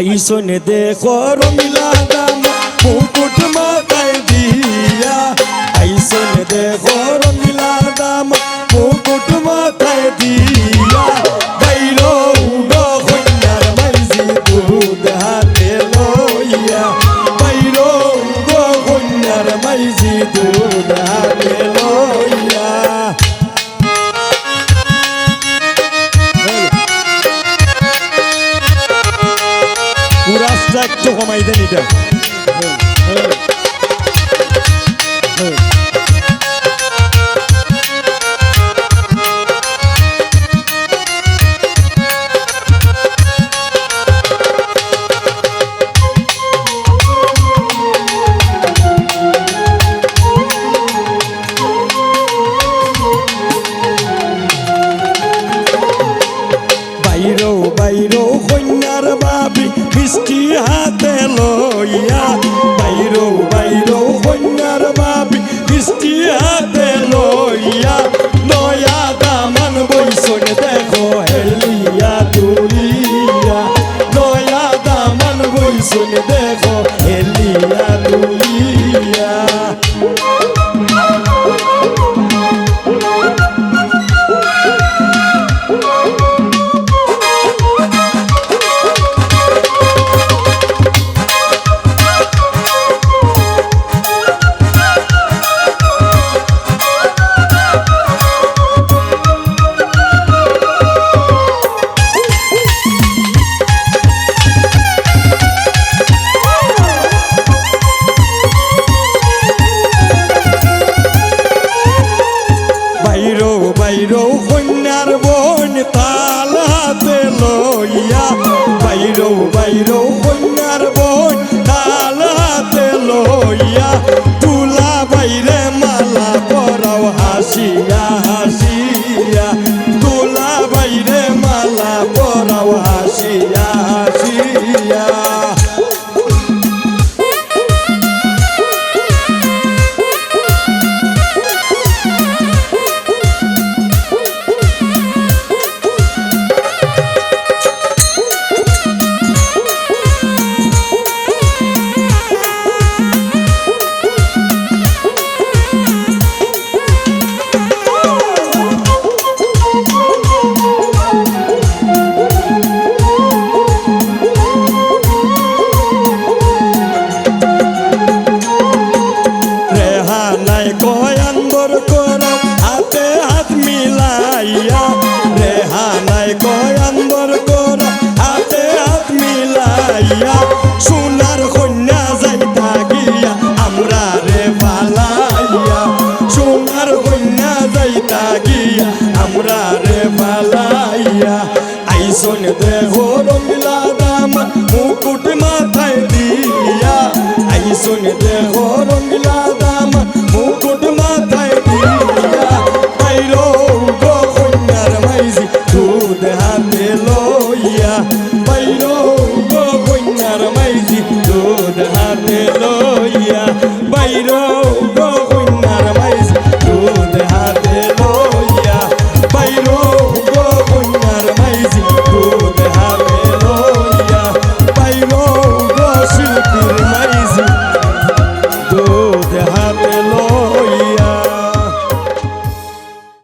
আইসনে দেখো রমিলা দামা মুকুট যাক একটু কমাই দেন এটা Woo! বাইরো কন্যার বই তালাতে লইয়া রে পালাইয়া আইসন দেহ রমিলা দাম মুকুট মাথায় দিয়া আইসন দেহ